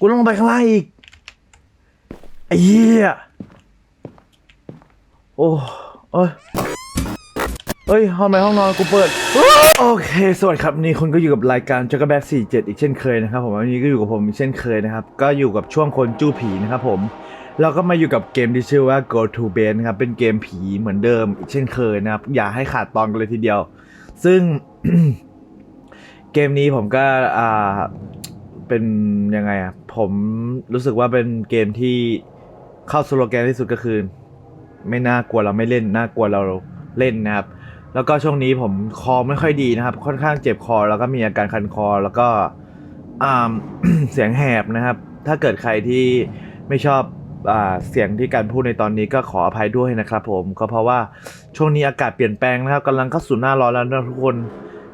กูต้องลงไปข้างล่างอีกไอ้เหี้ยโอ้เอ้ยเอ้ยห้องไหนห้องนอนกูเปิด โอเค สวัสดีครับนี่คุณก็อยู่กับรายการจักรแบ็ก47อีกเช่นเคยนะครับผมวันนี้ก็อยู่กับผมอีกเช่นเคยนะครับ ก็อยู่กับช่วงคนจู้ผีนะครับผม เราก็มาอยู่กับเกมที่ชื่อว่า Go to Bed นะครับ เป็นเกมผีเหมือนเดิมอีกเช่นเคยนะครับ อย่าให้ขาดตอนกันเลยทีเดียว ซึ่งเกมนี้ผมก็อ่าเป็นยังไงอะ ผมรู้สึกว่าเป็นเกมที่เข้าสโลแกนที่สุดก็คือ ไม่น่ากลัวเราไม่เล่นน่ากลัวเราเล่นนะครับ แล้วก็ช่วงนี้ผมคอไม่ค่อยดีนะครับ ค่อนข้างเจ็บคอแล้วก็มีอาการคันคอ แล้วก็เสียงแหบนะครับ ถ้าเกิดใครที่ไม่ชอบอเสียงที่การพูดในตอนนี้ก็ขออภัยด้วยนะครับผมก็เพราะว่าช่วงนี้อากาศเปลี่ยนแปลงนะครับกำลังเข้าสู่หน้าร้อนแล้วนะทุกคน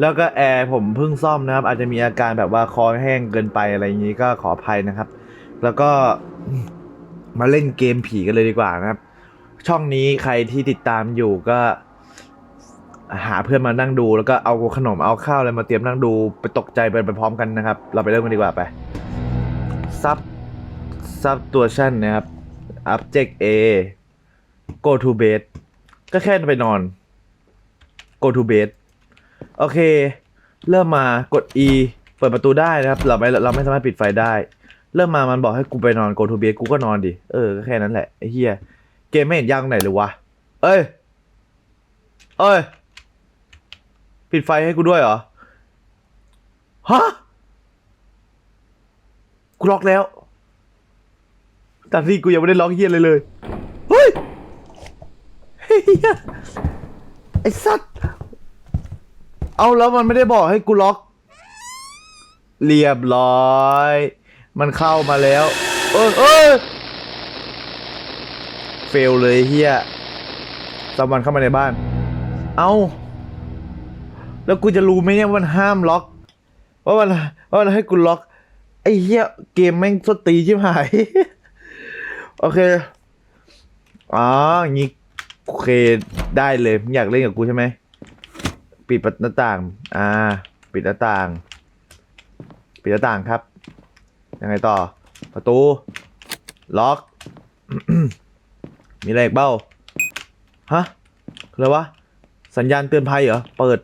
แล้วก็แอร์ผมเพิ่งซ่อมนะครับ อาจจะมีอาการแบบว่าคอแห้งเกินไปอะไรอย่างนี้ก็ขออภัยนะครับ แล้วก็มาเล่นเกมผีกันเลยดีกว่านะครับ ช่องนี้ใครที่ติดตามอยู่ก็ หาเพื่อนมานั่งดู แล้วก็เอาขนมเอาข้าวอะไรมาเตรียมนั่งดูไปตกใจไปไปพร้อมกันนะครับ เราไปเริ่มกันดีกว่าไปซับซับตัวชั่นนะครับ object A go to bed ก็แค่ไปนอน go to bed โอเค เริ่มมากด E เปิดประตูได้นะครับ เราไม่เราไม่สามารถปิดไฟได้ เริ่มมามันบอกให้กูไปนอน go to bed กูก็นอนดิ เออก็แค่นั้นแหละไอ้เหี้ยเกมไม่เห็นยากตรงไหนเลยวะ เอ้ย เอ้ย ปิดไฟให้กูด้วยเหรอ ฮะ กูล็อกแล้วแต่ที่กูยังไม่ได้ล็อกเฮียเลยเลย เฮ้ย เฮียไอ้สัตว์ เอาแล้วมันไม่ได้บอกให้กูล็อก เรียบร้อย มันเข้ามาแล้ว เออเออเฟลเลยเฮียสมวันเข้ามาในบ้าน เอาแล้วกูจะรู้ไหมเนี่ยว่ามันห้ามล็อก ว่ามันว่ามันให้กูล็อก ไอ้เหี้ยเกมแม่งสตีชิบหาย โอเค อ๋ออย่างงี้โอเคได้เลย อยากเล่นกับกูใช่ไหม ปิดประหน้าต่าง อ่า ปิดหน้าต่าง ปิดหน้าต่างครับ ยังไงต่อ ประตู ล็อก มีอะไรอีกเบ้า ฮะอะไรวะ สัญญาณเตือนภัยเหรอ เปิด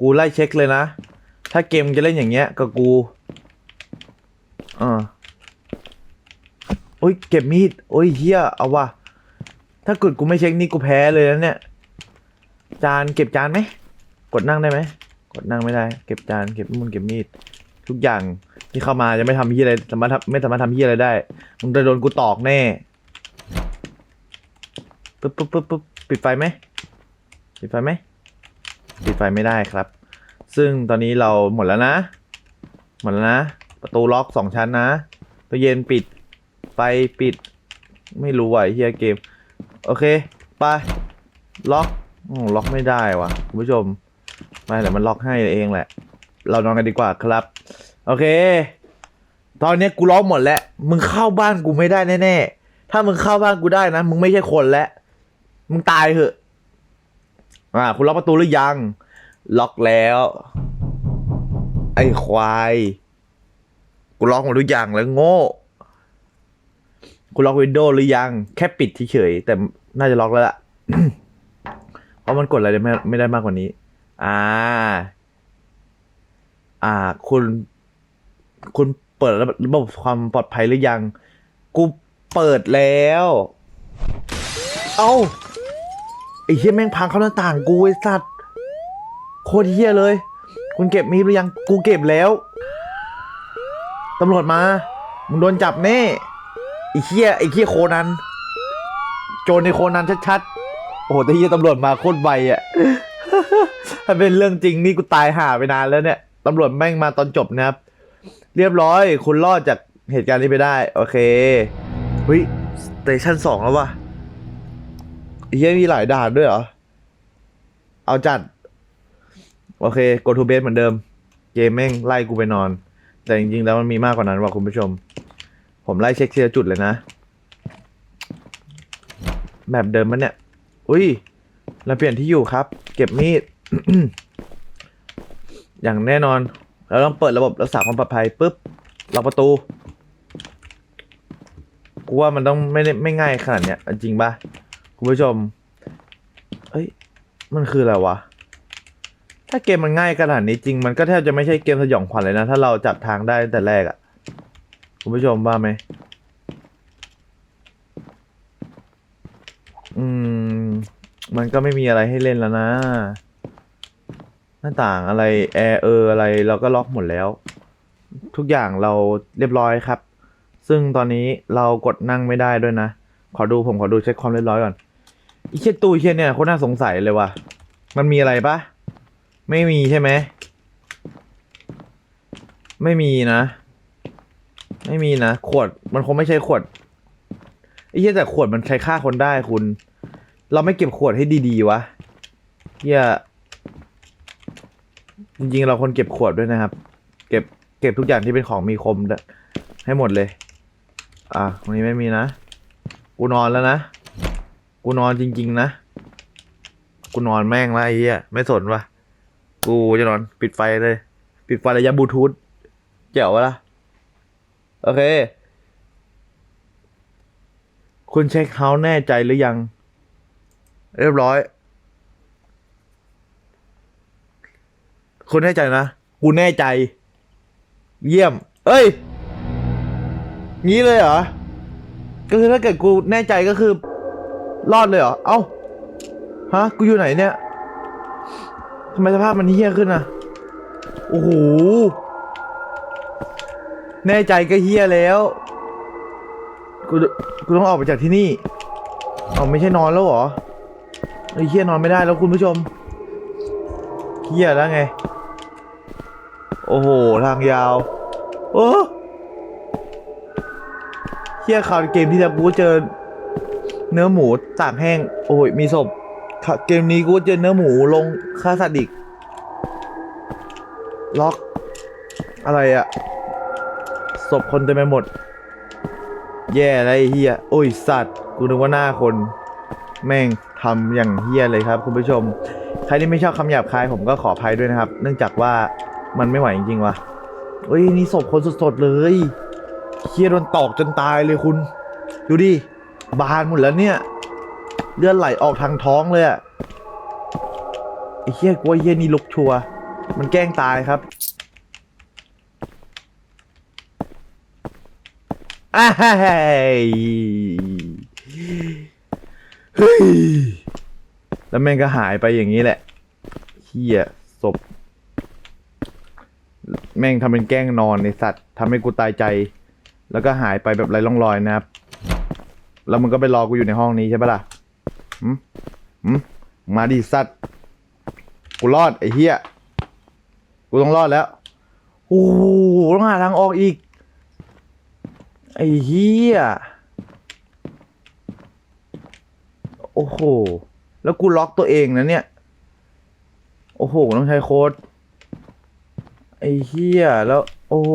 กูไล่เช็คเลยนะ ถ้าเกมจะเล่นอย่างเงี้ยกับกูอ่าโอ้ยเก็บมีด โอ้ยเฮียเอาวะถ้ากดกูไม่เช็คนี่กูแพ้เลยนะเนี่ย จานเก็บจานไหมกดนั่งได้ไหมกดนั่งไม่ได้ เก็บจานเก็บมุนเก็บมีด ทุกอย่างที่เข้ามาจะไม่ทำที่อะไรสามารถไม่สามารถทำที่อะไรได้มึงจะโดนกูตอกแน่ปึ๊บปึ๊บปึ๊บปึ๊บปิดไฟไหมปิดไฟไหมปิดไฟไม่ได้ครับ ซึ่งตอนนี้เราหมดแล้วนะหมดแล้วนะ ประตูล็อกสองชั้นนะตู้เย็นปิดไฟปิด ไม่รู้ว่ะไอ้เฮียเกม โอเค ไป ล็อก ล็อกไม่ได้ว่ะคุณผู้ชมไม่แต่มันล็อกให้เองแหละ เรานอนกันดีกว่าครับ โอเค ตอนนี้กูล็อกหมดแล้ว มึงเข้าบ้านกูไม่ได้แน่ๆ ถ้ามึงเข้าบ้านกูได้นะ มึงไม่ใช่คนแล้ว มึงตายเหอะ อ่า คุณล็อกประตูหรือยัง ล็อกแล้ว ไอ้ควาย กูล็อกหมดทุกอย่างแล้วโง่ กูล็อกวินโดว์หรือยัง แค่ปิดเฉยๆแต่น่าจะล็อกแล้วล่ะ เพราะมันกดอะไรได้ไม่ไม่ได้มากกว่านี้ อ่า อ่า คุณ คุณเปิดระบบความปลอดภัยหรือยัง กูเปิดแล้ว เอ้าไอ้เฮียแม่งพังเข้าหน้าต่างกูไอ้สัตว์โคตรเฮียเลย คุณเก็บมีดหรือยัง กูเก็บแล้ว ตำรวจมา มึงโดนจับแน่ไอ้เฮียไอ้เฮียโคนัน โจรในโคนันชัดๆ อ้โหแต่เฮียตำรวจมาโคตรไวอะ ถ้าเป็นเรื่องจริงนี่กูตายห่าไปนานแล้วเนี่ยตำรวจแม่งมาตอนจบนะครับ เรียบร้อย คุณรอดจากเหตุการณ์นี้ไปได้ โอเคเฮ้ยสเตชันสองแล้ววะเฮียมีหลายด่านด้วยเหรอ เอาจัด โอเค go to bed เหมือนเดิม เกมแม่งไล่กูไปนอน แต่จริงๆแล้วมันมีมากกว่านั้นว่ะคุณผู้ชม ผมไล่เช็คทีละจุดเลยนะ แบบเดิมมันเนี่ย อุ้ย เราเปลี่ยนที่อยู่ครับ เก็บมีด อย่างแน่นอน เราต้องเปิดระบบรักษาความปลอดภัยปุ๊บล็อกประตู กูว่ามันต้องไม่ได้ไม่ง่ายขนาดเนี้ย จริงปะคุณผู้ชม เอ้ย มันคืออะไรวะ ถ้าเกมมันง่ายขนาดนี้จริง มันก็แทบจะไม่ใช่เกมสยองขวัญเลยนะ ถ้าเราจับทางได้แต่แรกอะคุณผู้ชมว่าไหม อืม มันก็ไม่มีอะไรให้เล่นแล้วนะ หน้าต่างอะไรแอร์เอออะไรเราก็ล็อกหมดแล้ว ทุกอย่างเราเรียบร้อยครับ ซึ่งตอนนี้เรากดนั่งไม่ได้ด้วยนะ ขอดูผมขอดูเช็คความเรียบร้อยก่อนอีเชตู้เชยเนี่ยโคตรน่าสงสัยเลยว่ะ มันมีอะไรปะไม่มีใช่ไหม ไม่มีนะ ไม่มีนะ ขวดมันคงไม่ใช่ขวดไอ้เหี้ยแต่ขวดมันใช้ฆ่าคนได้คุณ เราไม่เก็บขวดให้ดีๆวะเหี้ยจริงๆเราคนเก็บขวดด้วยนะครับ เก็บเก็บทุกอย่างที่เป็นของมีคม ให้หมดเลย อะตรงนี้ไม่มีนะ กูนอนแล้วนะ กูนอนจริง ๆ นะ กูนอนแม่งละไอ้เหี้ยไม่สนวะกูจะนอนปิดไฟเลย ปิดไฟระยะบลูทูธเจ๋ววะล่ะโอเค คุณเช็คเฮาส์แน่ใจหรือยัง เรียบร้อย คุณแน่ใจนะ กูแน่ใจ เยี่ยม เอ้ย งี้เลยเหรอ ก็คือถ้าเกิดกูแน่ใจก็คือ รอดเลยเหรอ เอ้า ฮะ กูอยู่ไหนเนี่ยทำไมสภาพมันเฮี้ยขึ้นอะ โอ้โห แน่ใจก็เฮี้ยแล้ว กู กูต้องออกไปจากที่นี่เอาไม่ใช่นอนแล้วเหรอ ไอ้เฮียนอนไม่ได้แล้วคุณผู้ชมเฮียแล้วไง โอ้โห ทางยาว โอ้เฮียข่าวเกมที่แล้วกูเจอ เนื้อหมูตากแห้ง โอ้ย มีศพเกมนี้กูเจอเนื้อหมูลงฆ่าสัตว์อีก ล็อก อะไรอะศพคนเต็มไปหมด แย่แล้วไอ้เฮียโอ้ยสัตว์ กูนึกว่าหน้าคน แม่ง ทำอย่างเฮี้ยเลยครับ คุณผู้ชม ใครที่ไม่ชอบคำหยาบคายผมก็ขออภัยด้วยนะครับ เนื่องจากว่ามันไม่ไหวจริงๆว่ะเอ้ยนี่ศพคนสดๆเลยเฮี้ยโดนตอกจนตายเลยคุณ ดูดิบานหมดแล้วเนี่ย เลือดไหลออกทางท้องเลยอะไอ้เฮี้ยกลัวเฮี้ยนี่ลุกชัวร์มันแกล้งตายครับอ้าย เฮ้ย แล้วแม่งก็หายไปอย่างนี้แหละเฮียศพ แม่งทำเป็นแกล้งนอนในสัตว์ทำให้กูตายใจ แล้วก็หายไปแบบไร้ร่องรอยนะครับ แล้วมันก็ไปรอกูอยู่ในห้องนี้ใช่ปะล่ะหืมหืมมาดิสัตว์ กูรอดไอ้เฮียกูต้องรอดแล้ว โอ้โหต้องหาทางออกอีก ไอ้เฮียโอ้โห แล้วกูล็อกตัวเองนะเนี่ย โอ้โห ต้องใช้โค้ด ไอ้เฮียแล้ว โอ้โห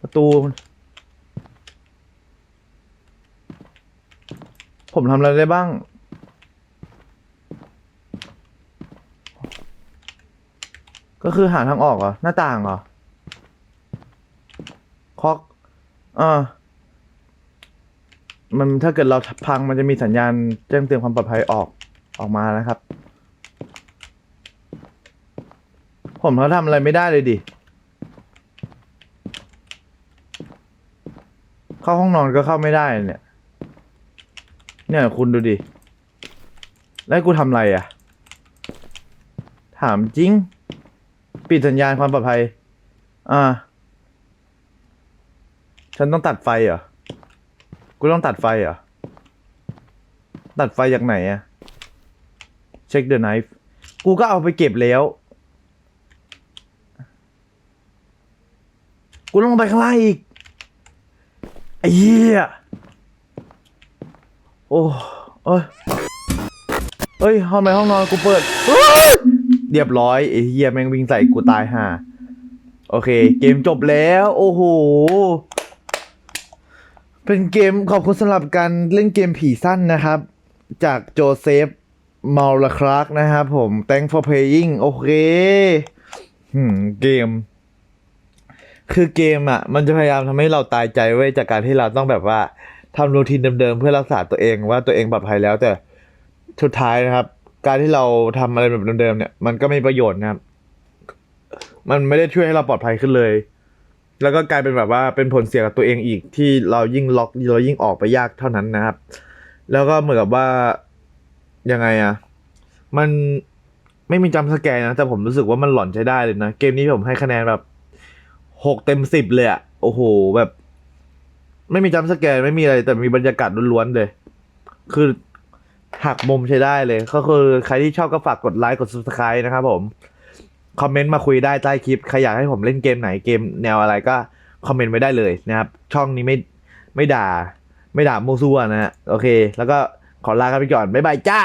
ประตู ผมทำอะไรได้บ้าง ก็คือหาทางออกเหรอ หน้าต่างเหรอ คอก อ่า มันถ้าเกิดเราพังมันจะมีสัญญาณแจ้งเตือนความปลอดภัยออกออกมานะครับ ผมเขาทำอะไรไม่ได้เลยดิ เข้าห้องนอนก็เข้าไม่ได้เนี่ย เนี่ยคุณดูดิ แล้วกูทำอะไรอะ ถามจริง ปิดสัญญาณความปลอดภัย อ่า ฉันต้องตัดไฟเหรอ กูต้องตัดไฟเหรอ ตัดไฟจากไหนอะเช็คเดอะไนฟ์กูก็เอาไปเก็บแล้ว กูลงไปข้างล่างอีกไอ้เหี้ยโอ้เอ้ยเอ้ยห้องไหนห้องนอนกูเปิดเฮ้ยเรียบร้อยไอ้เหี้ยแม่งวิ่งใส่กูตายห่าโอเค เกมจบแล้ว โอ้โห เป็นเกมขอบคุณสำหรับการเล่นเกมผีสั้นนะครับ จากโจเซฟมาลคลาร์กนะครับผม thank for playing โอเคเกม คือเกมอะ มันจะพยายามทำให้เราตายใจไว้จากการที่เราต้องแบบว่าทำรูทีนเดิมๆ เพื่อรักษาตัวเองว่าตัวเองปลอดภัยแล้วแต่สุดท้ายนะครับ การที่เราทำอะไรแบบเดิมๆเนี่ย มันก็ไม่มีประโยชน์นะครับ มันไม่ได้ช่วยให้เราปลอดภัยขึ้นเลย แล้วก็กลายเป็นแบบว่าเป็นผลเสียกับตัวเองอีกที่เรายิ่งล็อกเรายิ่งออกไปยากเท่านั้นนะครับ แล้วก็เหมือนกับว่ายังไงอะมันไม่มีจำสแกนนะ แต่ผมรู้สึกว่ามันหลอนใช้ได้เลยนะ เกมนี้ผมให้คะแนนแบบหกเต็มสิบเลยอะโอ้โหแบบ ไม่มีจำสแกนไม่มีอะไร แต่มีบรรยากาศล้วนๆเลย คือหักมุมใช้ได้เลย ก็คือใครที่ชอบก็ฝากกดไลค์กด subscribe นะครับผม คอมเมนต์มาคุยได้ใต้คลิปใครอยากให้ผมเล่นเกมไหนเกมแนวอะไรก็คอมเมนต์ไว้ได้เลยนะครับ ช่องนี้ไม่ไม่ด่า ไม่ด่ามูซัวนะฮะโอเค แล้วก็ขอลากันไปก่อน บ๊ายบายจ้า